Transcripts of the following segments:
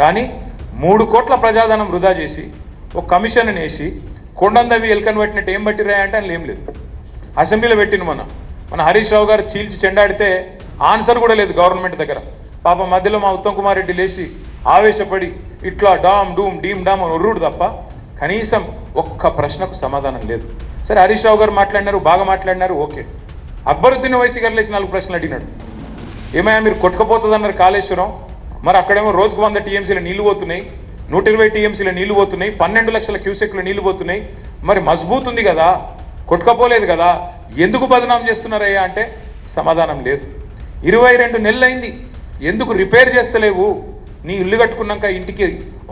కానీ మూడు కోట్ల ప్రజాధనం వృధా చేసి ఒక కమిషన్ వేసి కొండందవి ఎలుకను పట్టినట్టు ఏం పట్టిరా అని ఏం లేదు. అసెంబ్లీలో పెట్టిన మన మన హరీష్ రావు గారు చీల్చి చెండాడితే ఆన్సర్ కూడా లేదు గవర్నమెంట్ దగ్గర. పాప మధ్యలో మా ఉత్తమ్ కుమార్ రెడ్డి లేచి ఆవేశపడి ఇట్లా డామ్ డూమ్ డీమ్ డామ్ అని ఒర్రుడు తప్ప కనీసం ఒక్క ప్రశ్నకు సమాధానం లేదు. సరే హరీష్ రావు గారు మాట్లాడినారు బాగా మాట్లాడినారు ఓకే. అక్బరుద్దీన్ వయసు గారు లేచి నాలుగు ప్రశ్నలు అడిగినాడు. ఏమయ్యా మీరు కొట్టుకుపోతుందన్నారు కాళేశ్వరం? మరి అక్కడేమో రోజుకు వంద టీఎంసీలు నీళ్ళు పోతున్నాయి. నూట ఇరవై టీఎంసీల నీళ్ళు పోతున్నాయి. పన్నెండు లక్షల క్యూసెక్లు నీళ్ళు పోతున్నాయి. మరి మజబూత్ ఉంది కదా కొట్టుకపోలేదు కదా ఎందుకు బదనాం చేస్తున్నారయ్యా అంటే సమాధానం లేదు. ఇరవై రెండు నెలలైంది. ఎందుకు రిపేర్ చేస్తలేవు? నీ ఇల్లు కట్టుకున్నాక ఇంటికి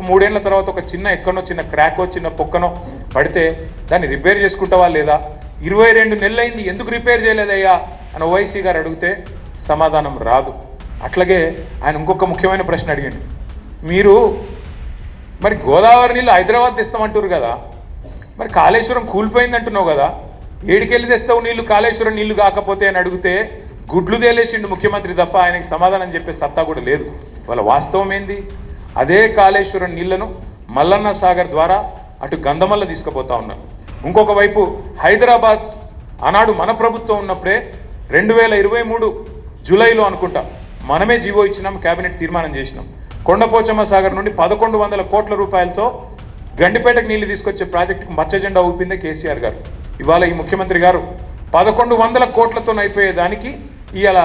మూడేళ్ళ తర్వాత ఒక చిన్న ఎక్కనో చిన్న క్రాకో చిన్న పొక్కనో పడితే దాన్ని రిపేర్ చేసుకుంటావా లేదా? ఇరవై రెండు నెలలైంది. ఎందుకు రిపేర్ చేయలేదయ్యా? అని ఓవైసీ గారు అడిగితే సమాధానం రాదు. అట్లాగే ఆయన ఇంకొక ముఖ్యమైన ప్రశ్న అడిగండి. మీరు మరి గోదావరి నీళ్ళు హైదరాబాద్ తెస్తామంటారు కదా మరి కాళేశ్వరం కూలిపోయింది అంటున్నావు కదా ఏడికెళ్ళి తెస్తావు నీళ్ళు కాళేశ్వరం నీళ్ళు కాకపోతే అని అడిగితే గుడ్లు తేలేసిండు ముఖ్యమంత్రి తప్ప ఆయనకి సమాధానం చెప్పే సత్తా కూడా లేదు. వాళ్ళ వాస్తవం ఏంది? అదే కాళేశ్వరం నీళ్ళను మల్లన్న సాగర్ ద్వారా అటు గంధమల్ల తీసుకుపోతా ఉన్నారు. ఇంకొక వైపు హైదరాబాద్ ఆనాడు మన ప్రభుత్వం ఉన్నప్పుడే రెండు వేల ఇరవై మూడు జూలైలో అనుకుంటా మనమే జీవో ఇచ్చినాం కేబినెట్ తీర్మానం చేసినాం. కొండపోచమ్మ సాగర్ నుండి పదకొండు వందల కోట్ల రూపాయలతో గండిపేటకు నీళ్ళు తీసుకొచ్చే ప్రాజెక్టుకు మచ్చ జెండా ఊపిందే కేసీఆర్ గారు. ఇవాళ ఈ ముఖ్యమంత్రి గారు పదకొండు వందల కోట్లతో అయిపోయేదానికి ఇవాళ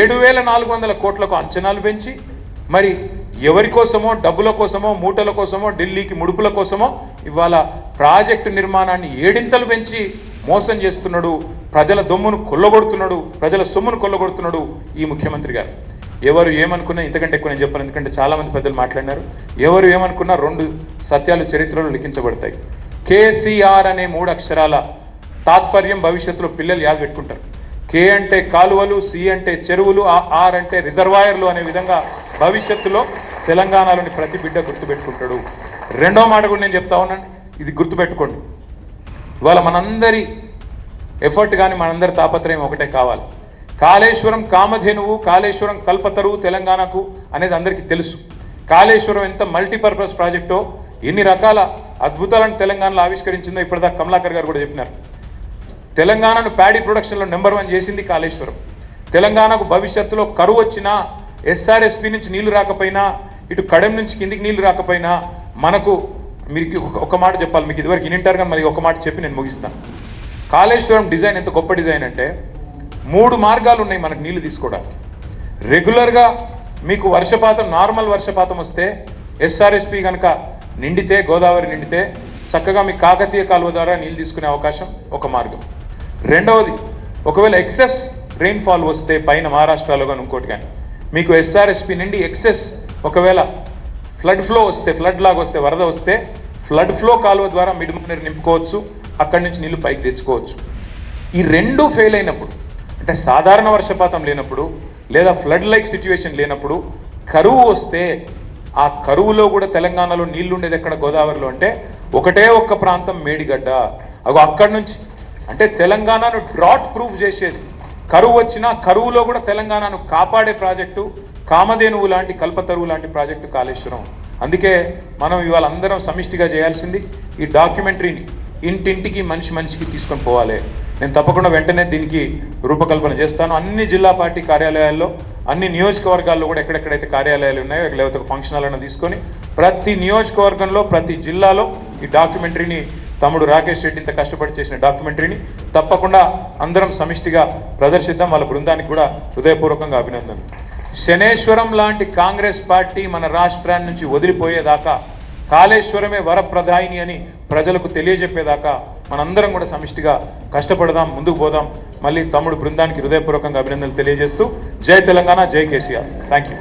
ఏడు వేల నాలుగు వందల కోట్లకు అంచనాలు పెంచి మరి ఎవరి కోసమో డబ్బుల కోసమో మూటల కోసమో ఢిల్లీకి ముడుపుల కోసమో ఇవాళ ప్రాజెక్టు నిర్మాణాన్ని ఏడింతలు పెంచి మోసం చేస్తున్నాడు ప్రజల దొమ్మును కొల్లగొడుతున్నాడు ప్రజల సొమ్మును కొల్లగొడుతున్నాడు ఈ ముఖ్యమంత్రి గారు. ఎవరు ఏమనుకున్నా ఇంతకంటే ఎక్కువ నేను చెప్పాను ఎందుకంటే చాలామంది పెద్దలు మాట్లాడినారు. ఎవరు ఏమనుకున్నా రెండు సత్యాలు చరిత్రలో లిఖించబడతాయి. కేసీఆర్ అనే మూడు అక్షరాల తాత్పర్యం భవిష్యత్తులో పిల్లలు యాద పెట్టుకుంటారు. కే అంటే కాలువలు సి అంటే చెరువులు ఆర్ అంటే రిజర్వాయర్లు అనే విధంగా భవిష్యత్తులో తెలంగాణలోని ప్రతి బిడ్డ గుర్తుపెట్టుకుంటాడు. రెండో మాట కూడా నేను చెప్తా ఉన్నాను. ఇది గుర్తుపెట్టుకోండి. ఇవాళ మనందరి ఎఫర్ట్ కానీ మనందరి తాపత్రయం ఒకటే కావాలి. కాళేశ్వరం కామధేనువు కాళేశ్వరం కల్పతరువు తెలంగాణకు అనేది అందరికీ తెలుసు. కాళేశ్వరం ఎంత మల్టీపర్పస్ ప్రాజెక్టో ఎన్ని రకాల అద్భుతాలను తెలంగాణలో ఆవిష్కరించిందో ఇప్పటిదాకా కమలాకర్ గారు కూడా చెప్పినారు. తెలంగాణను ప్యాడీ ప్రొడక్షన్లో నెంబర్ వన్ చేసింది కాళేశ్వరం. తెలంగాణకు భవిష్యత్తులో కరువు వచ్చినా ఎస్ఆర్ఎస్పి నుంచి నీళ్ళు రాకపోయినా ఇటు కడెం నుంచి కిందికి నీళ్ళు రాకపోయినా మనకు మీకు ఒక- మాట చెప్పాలి మీకు ఇదివరకు ఇనింటారు కానీ మరి ఒక మాట చెప్పి నేను ముగిస్తాను కాళేశ్వరం డిజైన్ ఎంత గొప్ప డిజైన్ అంటే మూడు మార్గాలు ఉన్నాయి మనకు నీళ్ళు తీసుకోవడానికి. రెగ్యులర్గా మీకు వర్షపాతం నార్మల్ వర్షపాతం వస్తే ఎస్ఆర్ఎస్పి కనుక నిండితే గోదావరి నిండితే చక్కగా మీ కాకతీయ కాలువ ద్వారా నీళ్ళు తీసుకునే అవకాశం ఒక మార్గం. రెండవది ఒకవేళ ఎక్సెస్ రెయిన్ఫాల్ వస్తే పైన మహారాష్ట్రలో కానీ ఇంకోటి కానీ మీకు ఎస్ఆర్ఎస్పి నుండి ఎక్సెస్ ఒకవేళ ఫ్లడ్ ఫ్లో వస్తే ఫ్లడ్ లాగా వస్తే వరద వస్తే ఫ్లడ్ ఫ్లో కాలువ ద్వారా మిడిమనీరు నింపుకోవచ్చు అక్కడి నుంచి నీళ్ళు పైకి తెచ్చుకోవచ్చు. ఈ రెండు ఫెయిల్ అయినప్పుడు అంటే సాధారణ వర్షపాతం లేనప్పుడు లేదా ఫ్లడ్ లైక్ సిచ్యువేషన్ లేనప్పుడు కరువు వస్తే ఆ కరువులో కూడా తెలంగాణలో నీళ్ళు ఉండేది ఎక్కడ? గోదావరిలో. అంటే ఒకటే ఒక్క ప్రాంతం మేడిగడ్డ. అగో అక్కడి నుంచి అంటే తెలంగాణను డ్రాట్ ప్రూఫ్ చేసేది. కరువు వచ్చినా కరువులో కూడా తెలంగాణను కాపాడే ప్రాజెక్టు కామధేనువు లాంటి కల్పతరువు లాంటి ప్రాజెక్టు కాళేశ్వరం. అందుకే మనం ఇవాళ అందరం సమిష్టిగా చేయాల్సింది ఈ డాక్యుమెంటరీని ఇంటింటికి మనిషి మనిషికి తీసుకొని పోవాలి. నేను తప్పకుండా వెంటనే దీనికి రూపకల్పన చేస్తాను. అన్ని జిల్లా పార్టీ కార్యాలయాల్లో అన్ని నియోజకవర్గాల్లో కూడా ఎక్కడెక్కడైతే కార్యాలయాలు ఉన్నాయో లేకపోతే ఫంక్షన్ హాల్ తీసుకొని ప్రతి నియోజకవర్గంలో ప్రతి జిల్లాలో ఈ డాక్యుమెంటరీని తమ్ముడు రాకేష్ రెడ్డి ఇంత కష్టపడి చేసిన డాక్యుమెంటరీని తప్పకుండా అందరం సమిష్టిగా ప్రదర్శిద్దాం. వాళ్ళ బృందానికి కూడా హృదయపూర్వకంగా అభినందనలు. శనేశ్వరం లాంటి కాంగ్రెస్ పార్టీ మన రాష్ట్రాన్ని నుంచి వదిలిపోయేదాకా కాళేశ్వరమే వరప్రదాయిని అని ప్రజలకు తెలియజెప్పేదాకా మనందరం కూడా సమిష్టిగా కష్టపడదాం ముందుకు పోదాం. మళ్ళీ తమ్ముడు బృందానికి హృదయపూర్వకంగా అభినందనలు తెలియజేస్తూ జై తెలంగాణ జై కేసీఆర్. Thank you